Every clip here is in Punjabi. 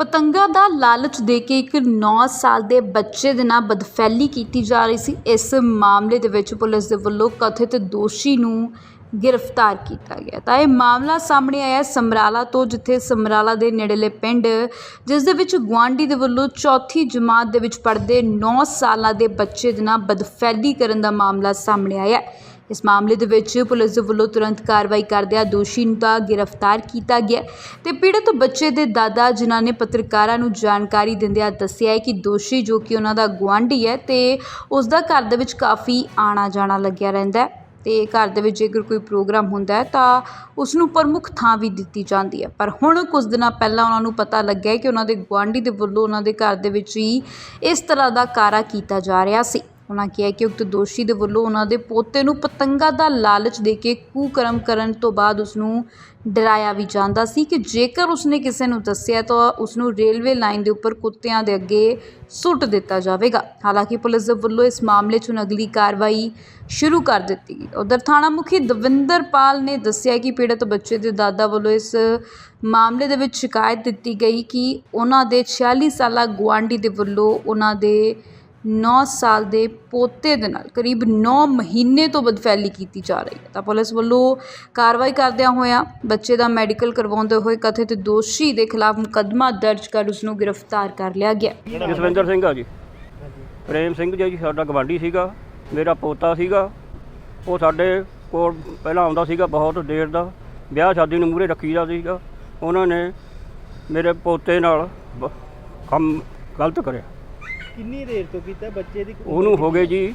ਪਤੰਗਾਂ ਦਾ ਲਾਲਚ ਦੇ ਕੇ ਇੱਕ 9 ਸਾਲ ਦੇ ਬੱਚੇ ਦੇ ਨਾਲ ਬਦਫੈਲੀ ਕੀਤੀ ਜਾ ਰਹੀ ਸੀ। ਇਸ ਮਾਮਲੇ ਦੇ ਵਿੱਚ ਪੁਲਿਸ ਦੇ ਵੱਲੋਂ ਕਥਿਤ ਦੋਸ਼ੀ ਨੂੰ ਗ੍ਰਿਫਤਾਰ ਕੀਤਾ ਗਿਆ। ਤਾਂ ਇਹ ਮਾਮਲਾ ਸਾਹਮਣੇ ਆਇਆ ਸਮਰਾਲਾ ਤੋਂ, ਜਿੱਥੇ ਸਮਰਾਲਾ ਦੇ ਨੇੜੇਲੇ ਪਿੰਡ, ਜਿਸ ਦੇ ਵਿੱਚ ਗੁਆਂਢੀ ਦੇ ਵੱਲੋਂ ਚੌਥੀ ਜਮਾਤ ਦੇ ਵਿੱਚ ਪੜ੍ਹਦੇ 9 ਸਾਲਾਂ ਦੇ ਬੱਚੇ ਦੇ ਨਾਲ ਬਦਫੈਲੀ ਕਰਨ ਦਾ ਮਾਮਲਾ ਸਾਹਮਣੇ ਆਇਆ। ਇਸ ਮਾਮਲੇ ਦੇ ਵਿੱਚ ਪੁਲਿਸ ਦੇ ਵੱਲੋਂ ਤੁਰੰਤ ਕਾਰਵਾਈ ਕਰਦਿਆਂ ਦੋਸ਼ੀ ਨੂੰ ਤਾਂ ਗ੍ਰਿਫਤਾਰ ਕੀਤਾ ਗਿਆ ਹੈ ਤੇ ਪੀੜਤ ਬੱਚੇ ਦੇ ਦਾਦਾ ਜਿਨ੍ਹਾਂ ਨੇ ਪੱਤਰਕਾਰਾਂ ਨੂੰ ਜਾਣਕਾਰੀ ਦਿੰਦਿਆਂ ਦੱਸਿਆ ਹੈ ਕਿ ਦੋਸ਼ੀ ਜੋ ਕਿ ਉਹਨਾਂ ਦਾ ਗੁਆਂਢੀ ਹੈ ਤੇ ਉਸ ਦਾ ਘਰ ਦੇ ਵਿੱਚ ਕਾਫੀ ਆਣਾ ਜਾਣਾ ਲੱਗਿਆ ਰਹਿੰਦਾ ਹੈ ਤੇ ਘਰ ਦੇ ਵਿੱਚ ਜੇਕਰ ਕੋਈ ਪ੍ਰੋਗਰਾਮ ਹੁੰਦਾ ਹੈ ਤਾਂ ਉਸ ਨੂੰ ਪ੍ਰਮੁੱਖ ਥਾਂ ਵੀ ਦਿੱਤੀ ਜਾਂਦੀ ਹੈ। ਪਰ ਹੁਣ ਕੁਝ ਦਿਨਾਂ ਪਹਿਲਾਂ ਉਹਨਾਂ ਨੂੰ ਪਤਾ ਲੱਗਿਆ ਕਿ ਉਹਨਾਂ ਦੇ ਗੁਆਂਢੀ ਦੇ ਵੱਲੋਂ ਉਹਨਾਂ ਦੇ ਘਰ ਦੇ ਵਿੱਚ ਹੀ ਇਸ ਤਰ੍ਹਾਂ ਦਾ ਕਾਰਾ ਕੀਤਾ ਜਾ ਰਿਹਾ ਸੀ। ਉਹਨਾਂ ਕਿਹਾ ਕਿ ਉਕਤ ਦੋਸ਼ੀ ਦੇ ਵੱਲੋਂ ਉਹਨਾਂ ਦੇ ਪੋਤੇ ਨੂੰ ਪਤੰਗਾ ਦਾ ਲਾਲਚ ਦੇ ਕੇ ਕੂਕਰਮ ਕਰਨ ਤੋਂ ਬਾਅਦ ਉਸ ਨੂੰ ਡਰਾਇਆ ਵੀ ਜਾਂਦਾ ਸੀ ਕਿ ਜੇਕਰ ਉਸਨੇ ਕਿਸੇ ਨੂੰ ਦੱਸਿਆ ਤਾਂ ਉਸ ਨੂੰ ਰੇਲਵੇ ਲਾਈਨ ਦੇ ਉੱਪਰ ਕੁੱਤਿਆਂ ਦੇ ਅੱਗੇ ਸੁੱਟ ਦਿੱਤਾ ਜਾਵੇਗਾ। ਹਾਲਾਂਕਿ ਪੁਲਿਸ ਦੇ ਵੱਲੋਂ ਇਸ ਮਾਮਲੇ 'ਚ ਹੁਣ ਅਗਲੀ ਕਾਰਵਾਈ ਸ਼ੁਰੂ ਕਰ ਦਿੱਤੀ ਗਈ। ਉਧਰ ਥਾਣਾ ਮੁਖੀ ਦਵਿੰਦਰਪਾਲ ਨੇ ਦੱਸਿਆ ਕਿ ਪੀੜਤ ਬੱਚੇ ਦੇ ਦਾਦਾ ਵੱਲੋਂ ਇਸ ਮਾਮਲੇ ਦੇ ਵਿੱਚ ਸ਼ਿਕਾਇਤ ਦਿੱਤੀ ਗਈ ਕਿ ਉਹਨਾਂ ਦੇ 46 ਸਾਲਾ ਗੁਆਂਢੀ ਦੇ ਵੱਲੋਂ ਉਹਨਾਂ ਦੇ 9 ਸਾਲ ਦੇ ਪੋਤੇ ਦੇ ਨਾਲ, ਕਰੀਬ 9 ਮਹੀਨੇ ਤੋਂ ਬਦਫੈਲੀ ਕੀਤੀ ਜਾ ਰਹੀ ਹੈ। ਤਾਂ ਪੁਲਿਸ ਵੱਲੋਂ ਕਾਰਵਾਈ ਕਰਦਿਆਂ ਹੋਇਆਂ ਬੱਚੇ ਦਾ ਮੈਡੀਕਲ ਕਰਵਾਉਂਦੇ ਹੋਏ ਕਥਿਤ ਦੋਸ਼ੀ ਦੇ ਖਿਲਾਫ ਮੁਕੱਦਮਾ ਦਰਜ ਕਰ ਉਸ ਨੂੰ ਗ੍ਰਿਫਤਾਰ ਕਰ ਲਿਆ ਗਿਆ। ਜਸਵਿੰਦਰ ਸਿੰਘ ਆ ਜੀ। ਪ੍ਰੇਮ ਸਿੰਘ ਜੀ ਸਾਡਾ ਗਵਾਂਢੀ ਸੀਗਾ, ਮੇਰਾ ਪੋਤਾ ਸੀਗਾ। ਉਹ ਸਾਡੇ ਕੋਲ ਪਹਿਲਾਂ ਆਉਂਦਾ ਸੀਗਾ ਬਹੁਤ ਦੇਰ ਦਾ, ਵਿਆਹ ਸ਼ਾਦੀ ਨੂੰ ਮੂਰੇ ਰੱਖੀਦਾ ਸੀਗਾ। ਉਹਨਾਂ ਨੇ ਮੇਰੇ ਪੋਤੇ ਨਾਲ ਕੰਮ ਗਲਤ ਕਰਿਆ। ਕਿੰਨੀ ਦੇਰ ਤੋਂ ਕੀਤਾ? ਬੱਚੇ ਦੀ ਉਹਨੂੰ ਹੋ ਗਏ ਜੀ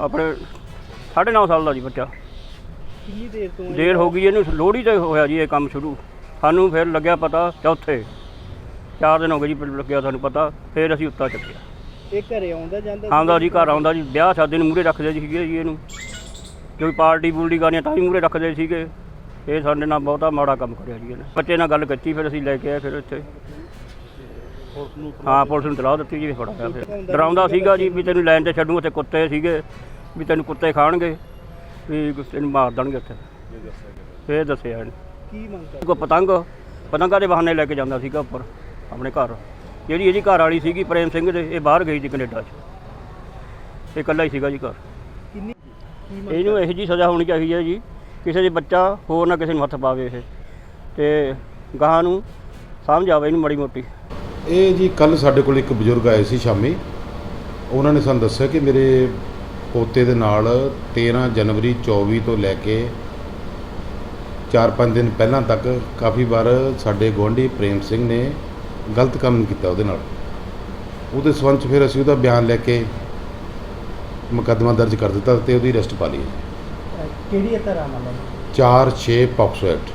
ਆਪਣੇ 9.5 ਸਾਲ ਦਾ ਜੀ ਬੱਚਾ। ਕਿੰਨੀ ਦੇਰ ਤੋਂ ਦੇਰ ਹੋ ਗਈ ਇਹਨੂੰ ਲੋਹੜੀ ਤੇ ਹੋਇਆ ਜੀ ਇਹ ਕੰਮ ਸ਼ੁਰੂ। ਸਾਨੂੰ ਫਿਰ ਲੱਗਿਆ ਪਤਾ ਚੌਥੇ। ਚਾਰ ਦਿਨ ਹੋ ਗਏ ਜੀ ਲੱਗਿਆ ਸਾਨੂੰ ਪਤਾ ਫਿਰ ਅਸੀਂ ਉੱਤਾ ਚੱਕਿਆ। ਇਹ ਘਰੇ ਆਉਂਦਾ ਜਾਂਦਾ ਆਉਂਦਾ ਜੀ ਘਰ ਆਉਂਦਾ ਜੀ। ਵਿਆਹ ਸ਼ਾਦੀ ਨੂੰ ਮੂਰੇ ਰੱਖਦੇ ਸੀਗੇ ਜੀ ਇਹਨੂੰ। ਕੋਈ ਪਾਰਟੀ ਪੂਲਟੀ ਕਰਨੀ ਤਾਂ ਵੀ ਮੂਰੇ ਰੱਖਦੇ ਸੀਗੇ। ਇਹ ਸਾਡੇ ਨਾਲ ਬਹੁਤਾ ਮਾੜਾ ਕੰਮ ਕਰਿਆ ਜੀ ਇਹਨੇ। ਬੱਚੇ ਨਾਲ ਗੱਲ ਕੀਤੀ ਫਿਰ ਅਸੀਂ ਲੈ ਕੇ ਆਏ ਫਿਰ ਇੱਥੇ। ਹਾਂ ਪੁਲਿਸ ਨੂੰ ਤਲਾਹ ਦਿੱਤੀ ਜੀ ਫੜਾ ਪਿਆ ਫਿਰ। ਡਰਾਉਂਦਾ ਸੀਗਾ ਜੀ ਵੀ ਤੈਨੂੰ ਲਾਈਨ ਤੇ ਛੱਡੂ ਉੱਥੇ ਕੁੱਤੇ ਸੀਗੇ ਵੀ ਤੈਨੂੰ ਕੁੱਤੇ ਖਾਣਗੇ ਵੀ ਤੈਨੂੰ ਮਾਰ ਦੇਣਗੇ ਉੱਥੇ। ਫਿਰ ਦੱਸਿਆ ਇਹਨੇ। ਕੀ ਮੰਗ ਕਰ ਕੋ ਪਤੰਗ ਪਤੰਗਾਂ ਦੇ ਬਹਾਨੇ ਲੈ ਕੇ ਜਾਂਦਾ ਸੀਗਾ ਉੱਪਰ ਆਪਣੇ ਘਰ। ਜਿਹੜੀ ਇਹਦੀ ਘਰ ਵਾਲੀ ਸੀਗੀ ਪ੍ਰੇਮ ਸਿੰਘ ਦੇ ਇਹ ਬਾਹਰ ਗਈ ਸੀ ਕੈਨੇਡਾ 'ਚ। ਇਹ ਇਕੱਲਾ ਹੀ ਸੀਗਾ ਜੀ ਘਰ। ਇਹਨੂੰ ਇਹੋ ਜੀ ਸਜ਼ਾ ਹੋਣੀ ਚਾਹੀਦੀ ਹੈ ਜੀ ਕਿਸੇ ਦੇ ਬੱਚਾ ਹੋਰ ਨਾ ਕਿਸੇ ਨੂੰ ਹੱਥ ਪਾਵੇ ਇਹ। ਤੇ ਗਾਹਾਂ ਨੂੰ ਸਮਝ ਆਵੇ ਇਹਨੂੰ ਮੜੀ ਮੋਟੀ। ਇਹ ਜੀ ਕੱਲ ਸਾਡੇ ਕੋਲ ਇੱਕ ਬਜ਼ੁਰਗ ਆਏ ਸੀ ਸ਼ਾਮੀ। ਉਹਨਾਂ ਨੇ ਸਾਨੂੰ ਦੱਸਿਆ ਕਿ ਮੇਰੇ ਪੋਤੇ ਦੇ ਨਾਲ 13 ਜਨਵਰੀ 24 ਤੋਂ ਲੈ ਕੇ 4-5 ਦਿਨ ਪਹਿਲਾਂ ਤੱਕ ਕਾਫੀ ਵਾਰ ਸਾਡੇ ਗੁਆਂਢੀ ਪ੍ਰੇਮ ਸਿੰਘ ਨੇ ਗਲਤ ਕੰਮ ਕੀਤਾ ਉਹਦੇ ਨਾਲ। ਉਹਦੇ ਸਬੰਧ 'ਚ ਫਿਰ ਅਸੀਂ ਉਹਦਾ ਬਿਆਨ ਲੈ ਕੇ ਮੁਕੱਦਮਾ ਦਰਜ ਕਰ ਦਿੱਤਾ ਤੇ ਉਹਦੀ ਅਰੈਸਟ ਪਾ ਲਈ ਕਿਹੜੀ ਤਰ੍ਹਾਂ ਨਾਲ 4-6 ਪੌਕਸੋ ਐਕਟ।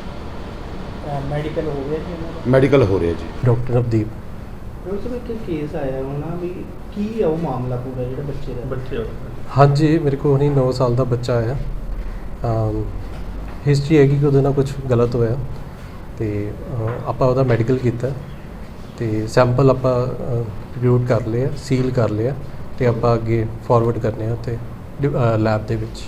ਮੈਡੀਕਲ ਹੋ ਗਿਆ ਜੀ ਮੈਡੀਕਲ ਹੋ ਰਿਹਾ ਜੀ। ਡਾਕਟਰ ਨਵਦੀਪ ਉਸ ਵਿੱਚ ਇੱਕ ਕੇਸ ਆਇਆ ਹੋਣਾ ਵੀ ਕੀ ਆ ਉਹ ਮਾਮਲਾ ਪੂਰਾ ਜਿਹੜਾ ਬੱਚੇ ਦਾ? ਬੱਚੇ ਹਾਂਜੀ ਮੇਰੇ ਕੋਲ ਹੁਣੀ 9 ਸਾਲ ਦਾ ਬੱਚਾ ਆਇਆ। ਹਿਸਟਰੀ ਹੈਗੀ ਕਿ ਉਹਦੇ ਨਾਲ ਕੁਝ ਗਲਤ ਹੋਇਆ ਤੇ ਅਹ, ਆਪਾਂ ਉਹਦਾ ਮੈਡੀਕਲ ਕੀਤਾ ਤੇ ਸੈਂਪਲ ਆਪਾਂ ਰਿਪੋਰਟ ਕਰ ਲਿਆ ਸੀਲ ਕਰ ਲਿਆ ਤੇ ਆਪਾਂ ਅੱਗੇ ਫਾਰਵਰਡ ਕਰਨੇ ਆ ਤੇ ਲੈਬ ਦੇ ਵਿੱਚ।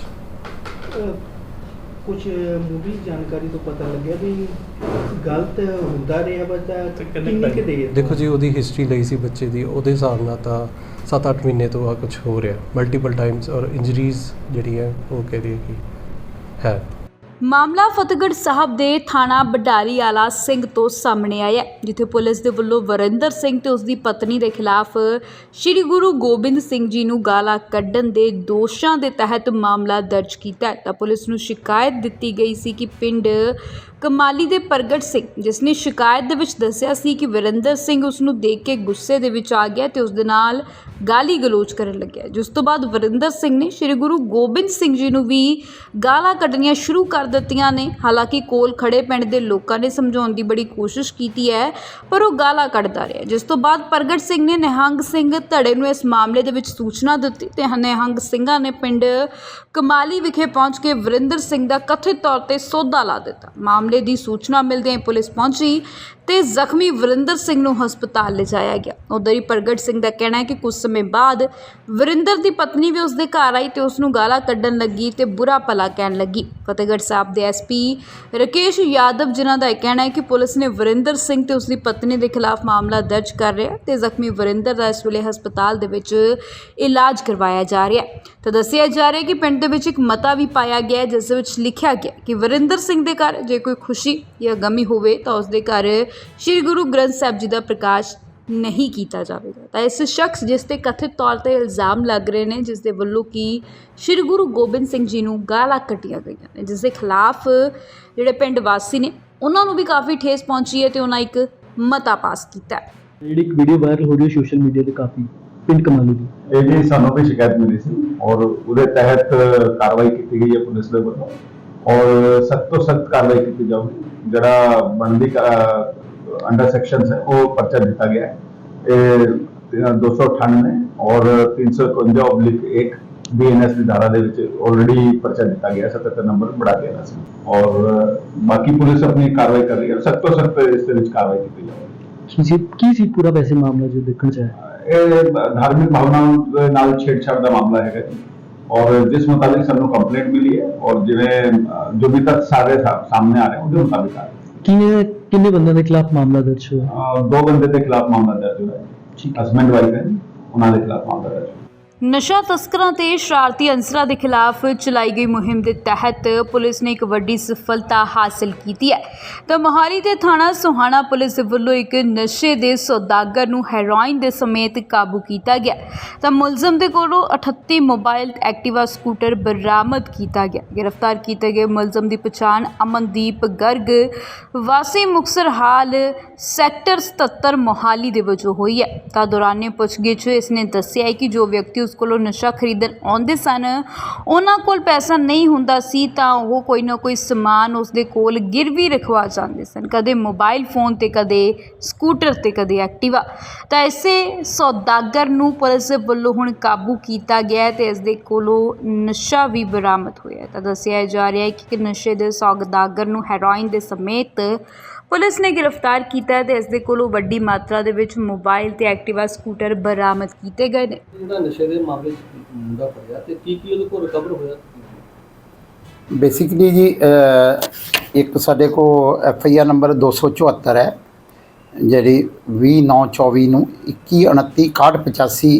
ਕੁਝ ਮੂਵੀ ਜਾਣਕਾਰੀ ਤੋਂ ਪਤਾ ਲੱਗਿਆ ਵੀ ਗਲਤ ਹੁੰਦਾ ਰਿਹਾ ਬੱਚਾ ਕਿੰਨੀ ਕਿ ਦੇਰ ਦੇਖੋ ਜੀ ਉਹਦੀ ਹਿਸਟਰੀ ਲਈ ਸੀ ਬੱਚੇ ਦੀ ਉਹਦੇ ਹਿਸਾਬ ਨਾਲ ਤਾਂ 7-8 ਮਹੀਨੇ ਤੋਂ ਆ ਕੁਝ ਹੋ ਰਿਹਾ। ਮਲਟੀਪਲ ਟਾਈਮਸ ਔਰ ਇੰਜਰੀਜ਼ ਜਿਹੜੀ ਹੈ ਉਹ ਕਹਿ ਰਹੀ ਹੈ ਕਿ ਹੈ। ਮਾਮਲਾ ਫਤਿਹਗੜ੍ਹ ਸਾਹਿਬ ਦੇ ਥਾਣਾ ਬਡਾਰੀ ਆਲਾ ਸਿੰਘ ਤੋਂ ਸਾਹਮਣੇ ਆਇਆ ਹੈ, ਜਿੱਥੇ ਪੁਲਿਸ ਦੇ ਵੱਲੋਂ ਵਰਿੰਦਰ ਸਿੰਘ ਤੇ ਉਸ ਦੀ ਪਤਨੀ ਦੇ ਖਿਲਾਫ ਸ੍ਰੀ ਗੁਰੂ ਗੋਬਿੰਦ ਸਿੰਘ ਜੀ ਨੂੰ ਗਾਲਾਂ ਕੱਢਣ ਦੇ ਦੋਸ਼ਾਂ ਦੇ ਤਹਿਤ ਮਾਮਲਾ ਦਰਜ ਕੀਤਾ ਹੈ। ਤਾਂ ਪੁਲਿਸ ਨੂੰ ਸ਼ਿਕਾਇਤ ਦਿੱਤੀ ਗਈ ਸੀ ਕਿ ਪਿੰਡ ਕਮਾਲੀ ਦੇ ਪ੍ਰਗਟ ਸਿੰਘ, ਜਿਸ ਨੇ ਸ਼ਿਕਾਇਤ ਦੇ ਵਿੱਚ ਦੱਸਿਆ ਸੀ ਕਿ ਵਰਿੰਦਰ ਸਿੰਘ ਉਸ ਨੂੰ ਦੇਖ ਕੇ ਗੁੱਸੇ ਦੇ ਵਿੱਚ ਆ ਗਿਆ ਤੇ ਉਸ ਦੇ ਨਾਲ ਗਾਲੀ ਗਲੋਚ ਕਰਨ ਲੱਗਿਆ। ਜਿਸ ਤੋਂ ਬਾਅਦ ਵਰਿੰਦਰ ਸਿੰਘ ਨੇ ਸ੍ਰੀ ਗੁਰੂ ਗੋਬਿੰਦ ਸਿੰਘ ਜੀ ਨੂੰ ਵੀ ਗਾਲਾਂ ਕੱਢਣੀਆਂ ਸ਼ੁਰੂ ਕਰ ਦਿੱਤੀਆਂ ਨੇ। ਹਾਲਾਂਕਿ ਕੋਲ ਖੜੇ ਪਿੰਡ ਦੇ ਲੋਕਾਂ ਨੇ ਸਮਝਾਉਣ ਦੀ ਬੜੀ ਕੋਸ਼ਿਸ਼ ਕੀਤੀ ਹੈ, ਪਰ ਉਹ ਗਾਲਾਂ ਕੱਢਦਾ ਰਿਹਾ। ਜਿਸ ਤੋਂ ਬਾਅਦ ਪ੍ਰਗਟ ਸਿੰਘ ਨੇ ਨਿਹੰਗ ਸਿੰਘ ਧੜੇ ਨੂੰ ਇਸ ਮਾਮਲੇ ਦੇ ਵਿੱਚ ਸੂਚਨਾ ਦਿੱਤੀ ਤੇ ਨਿਹੰਗ ਸਿੰਘਾਂ ਨੇ ਪਿੰਡ ਕਮਾਲੀ ਵਿਖੇ ਪਹੁੰਚ ਕੇ ਵਰਿੰਦਰ ਸਿੰਘ ਦਾ ਕਥਿਤ ਤੌਰ ਤੇ ਸੌਦਾ ਲਾ ਦਿੱਤਾ। ਮਾਮਲੇ ਦੀ ਸੂਚਨਾ ਮਿਲਦਿਆਂ ਪੁਲਿਸ ਪਹੁੰਚੀ। ਤੇ ਜ਼ਖਮੀ ਵਰਿੰਦਰ ਸਿੰਘ ਨੂੰ ਹਸਪਤਾਲ ਲਿਜਾਇਆ ਗਿਆ। ਉਧਰ ਹੀ ਪ੍ਰਗਟ ਸਿੰਘ ਦਾ ਕਹਿਣਾ ਹੈ ਕਿ ਕੁਝ ਸਮੇਂ ਬਾਅਦ ਵਰਿੰਦਰ ਦੀ ਪਤਨੀ ਵੀ ਉਸ ਦੇ ਘਰ ਆਈ ਤੇ ਉਸ ਨੂੰ ਗਾਲਾਂ ਕੱਢਣ ਲੱਗੀ ਤੇ ਬੁਰਾ ਭਲਾ ਕਹਿਣ ਲੱਗੀ। ਫਤਿਹਗੜ੍ਹ ਸਾਹਿਬ ਦੇ ਐਸਪੀ ਰਕੇਸ਼ ਯਾਦਵ, ਜਿਨ੍ਹਾਂ ਦਾ ਇਹ ਕਹਿਣਾ ਹੈ ਕਿ ਪੁਲਿਸ ਨੇ ਵਰਿੰਦਰ ਸਿੰਘ ਤੇ ਉਸ ਦੀ ਪਤਨੀ ਦੇ ਖਿਲਾਫ ਮਾਮਲਾ ਦਰਜ ਕਰ ਰਿਹਾ ਹੈ ਤੇ ਜ਼ਖਮੀ ਵਰਿੰਦਰ ਦਾ ਇਸ ਵੇਲੇ ਹਸਪਤਾਲ ਦੇ ਵਿੱਚ ਇਲਾਜ ਕਰਵਾਇਆ ਜਾ ਰਿਹਾ ਹੈ। ਤਾਂ ਦੱਸਿਆ ਜਾ ਰਿਹਾ ਹੈ ਕਿ ਪਿੰਡ ਦੇ ਵਿੱਚ ਇੱਕ ਮਤਾ ਵੀ ਪਾਇਆ ਗਿਆ ਹੈ, ਜਿਸ ਵਿੱਚ ਲਿਖਿਆ ਗਿਆ ਕਿ ਵਰਿੰਦਰ ਸਿੰਘ ਦੇ ਘਰ ਜੇ ਕੋਈ ਖੁਸ਼ੀ ਜਾਂ ਗਮੀ ਹੋਵੇ ਤਾਂ ਉਸ ਦੇ ਘਰ ਸ੍ਰੀ ਗੁਰੂ ਗ੍ਰੰਥ ਸਾਹਿਬ ਜੀ ਦਾ ਪ੍ਰਕਾਸ਼ ਨਹੀਂ ਕੀਤਾ ਜਾਵੇਗਾ। ਤਾਂ ਇਸ ਸ਼ਖਸ ਜਿਸ ਤੇ ਕਥਿਤ ਤੌਰ ਤੇ ਇਲਜ਼ਾਮ ਲੱਗ ਰਹੇ ਨੇ ਜਿਸ ਦੇ ਵੱਲੋਂ ਕਿ ਸ੍ਰੀ ਗੁਰੂ ਗੋਬਿੰਦ ਸਿੰਘ ਜੀ ਨੂੰ ਗਾਲਾਂ ਕੱਟੀਆਂ ਗਈਆਂ ਨੇ ਜਿਸ ਦੇ ਖਿਲਾਫ ਜਿਹੜੇ ਪਿੰਡ ਵਾਸੀ ਨੇ ਉਹਨਾਂ ਨੂੰ ਵੀ ਕਾਫੀ ਠੇਸ ਪਹੁੰਚੀ ਹੈ ਤੇ ਉਹਨਾਂ ਇੱਕ ਮਤਾ ਪਾਸ ਕੀਤਾ ਹੈ। ਜਿਹੜੀ ਇੱਕ ਵੀਡੀਓ ਵਾਇਰਲ ਹੋ ਰਹੀ ਹੈ ਸੋਸ਼ਲ ਮੀਡੀਆ ਤੇ ਕਾਫੀ ਪਿੰਡ ਕਮਾਲੂ ਦੀ। ਇਹ ਜੀ ਸਾਨੂੰ ਵੀ ਸ਼ਿਕਾਇਤ ਮਿਲੀ ਸੀ ਔਰ ਉਹਦੇ ਤਹਿਤ ਕਾਰਵਾਈ ਕੀਤੀ ਗਈ ਹੈ ਪੁਲਿਸ ਦੇ ਵੱਲੋਂ ਔਰ ਸਖਤ ਤੋਂ ਸਖਤ ਕਾਰਵਾਈ ਕੀਤੀ ਜਾਊਗੀ। ਜਿਹੜਾ ਬਣਦੀ ਅੰਡਰ ਸੈਕਸ਼ਨਸ ਹੈ ਉਹ ਪਰਚਾ ਦਿੱਤਾ ਗਿਆ ਹੈ ਇਹ 298 ਔਰ 351 oblique 1 ਬੀਐਨਐਸ ਦੀ ਧਾਰਾ ਦੇ ਵਿੱਚ ਆਲਰੇਡੀ ਪਰਚਾ ਦਿੱਤਾ ਗਿਆ 77 ਨੰਬਰ ਬੜਾ ਗਿਆ ਸੀ ਔਰ ਬਾਕੀ ਪੁਲਿਸ ਆਪਣੀ ਕਾਰਵਾਈ ਕਰ ਰਹੀ ਹੈ ਸਖਤ ਤੋਂ ਸਖਤ ਇਸ ਦੇ ਵਿੱਚ ਕਾਰਵਾਈ ਕੀਤੀ ਜਾਊਗੀ ਕੀ ਸੀ ਕੀ ਸੀ ਪੂਰਾ ਵੈਸੇ ਮਾਮਲਾ ਜੋ ਦੇਖਣ ਚ ਆਇਆ ਇਹ ਧਾਰਮਿਕ ਭਾਵਨਾਵਾਂ ਦੇ ਨਾਲ ਛੇੜਛਾੜ ਦਾ ਮਾਮਲਾ ਹੈਗਾ ਜੀ ਔਰ ਜਿਸ ਮੁਤਾਬਿਕ ਸਾਨੂੰ ਕੰਪਲੇਂਟ ਮਿਲੀ ਹੈ ਔਰ ਜਿਵੇਂ ਅਹ, ਜੋ ਵੀ ਤੱਕ ਸਾਰੇ ਸਾ- ਸਾਹਮਣੇ ਆ ਰਹੇ ਉਹਦੇ ਮੁਤਾਬਿਕ ਆ ਰਹੇ ਕਿੰਨੇ ਬੰਦਿਆਂ ਦੇ ਖਿਲਾਫ ਮਾਮਲਾ ਦਰਜ ਹੋਇਆ? ਅਹ, ਦੋ ਬੰਦੇ ਦੇ ਖਿਲਾਫ ਮਾਮਲਾ ਦਰਜ ਹੋਇਆ ਠੀਕ ਹੈ। ਹਸਬੈਂਡ ਵਾਈਫ ਹੈ ਉਹਨਾਂ ਦੇ ਖਿਲਾਫ ਮਾਮਲਾ ਦਰਜ ਹੋਇਆ। ਨਸ਼ਾ ਤਸਕਰਾਂ ਤੇ ਸ਼ਰਾਰਤੀ ਅੰਸਰਾਂ ਦੇ ਖਿਲਾਫ ਚਲਾਈ ਗਈ ਮੁਹਿੰਮ ਦੇ ਤਹਿਤ ਪੁਲਿਸ ਨੇ ਇੱਕ ਵੱਡੀ ਸਫਲਤਾ ਹਾਸਲ ਕੀਤੀ ਹੈ। ਤਾਂ ਮੋਹਾਲੀ ਦੇ ਥਾਣਾ ਸੁਹਾਣਾ ਪੁਲਿਸ ਦੇ ਵੱਲੋਂ ਇੱਕ ਨਸ਼ੇ ਦੇ ਸੌਦਾਗਰ ਨੂੰ ਹੈਰੋਇਨ ਦੇ ਸਮੇਤ ਕਾਬੂ ਕੀਤਾ ਗਿਆ। ਤਾਂ ਮੁਲਜ਼ਮ ਦੇ ਕੋਲੋਂ 38 ਮੋਬਾਈਲ ਐਕਟਿਵਾ ਸਕੂਟਰ ਬਰਾਮਦ ਕੀਤਾ ਗਿਆ। ਗ੍ਰਿਫਤਾਰ ਕੀਤੇ ਗਏ ਮੁਲਜ਼ਮ ਦੀ ਪਛਾਣ ਅਮਨਦੀਪ ਗਰਗ। ਵਾਸੀ ਮੁਕਸਰ ਹਾਲ ਸੈਕਟਰ 77 ਮੋਹਾਲੀ ਦੇ ਵਜੋਂ ਹੋਈ ਹੈ। ਤਾਂ ਦੌਰਾਨੇ ਪੁੱਛਗਿੱਛ, ਇਸ ਨੇ ਦੱਸਿਆ ਹੈ ਕਿ ਜੋ ਵਿਅਕਤੀ ਉਸ ਕੋਲੋਂ ਨਸ਼ਾ ਖਰੀਦਣ ਆਉਂਦੇ ਸਨ। ਉਹਨਾਂ ਕੋਲ ਪੈਸਾ ਨਹੀਂ ਹੁੰਦਾ ਸੀ ਤਾਂ ਉਹ ਕੋਈ ਨਾ ਕੋਈ ਸਮਾਨ ਉਸ ਦੇ ਕੋਲ ਗਿਰਵੀ ਰਖਵਾ ਜਾਂਦੇ ਸਨ। ਕਦੇ ਮੋਬਾਈਲ ਫੋਨ ਤੇ, ਕਦੇ ਸਕੂਟਰ ਤੇ, ਕਦੇ ਐਕਟਿਵਾ। ਤਾਂ ਇਸੇ ਸੌਦਾਗਰ ਨੂੰ ਪੁਲਿਸ ਵੱਲੋਂ ਹੁਣ ਕਾਬੂ ਕੀਤਾ ਗਿਆ ਹੈ ਤੇ ਇਸ ਦੇ ਕੋਲੋਂ ਨਸ਼ਾ ਵੀ ਬਰਾਮਦ ਹੋਇਆ ਤਾਂ ਦੱਸਿਆ ਜਾ ਰਿਹਾ ਹੈ ਕਿ ਨਸ਼ੇ ਦੇ ਸੌਦਾਗਰ ਨੂੰ ਹੈਰੋਇਨ ਦੇ ਸਮੇਤ ਪੁਲਿਸ ਨੇ ਗ੍ਰਿਫਤਾਰ ਕੀਤਾ ਹੈ ਤੇ ਇਸ ਦੇ ਕੋਲੋਂ ਵੱਡੀ ਮਾਤਰਾ ਦੇ ਵਿੱਚ ਮੋਬਾਈਲ ਤੇ ਐਕਟਿਵਾ ਸਕੂਟਰ ਬਰਾਮਦ ਕੀਤੇ ਗਏ ਨੇ। ਜਿਹੜਾ ਨਸ਼ੇ ਦੇ ਮਾਮਲੇ 'ਚ ਮੁੰਡਾ ਫੜਿਆ ਤੇ ਕੀ ਕੀ ਉਹਦੇ ਕੋਲ ਰਿਕਵਰ ਹੋਇਆ? ਬੇਸਿਕਲੀ ਜੀ ਅਹ, ਇੱਕ ਸਾਡੇ ਕੋ ਐਫ ਆਈ ਆਰ ਨੰਬਰ 274 ਹੈ ਜਿਹੜੀ 2924 ਨੂੰ 2129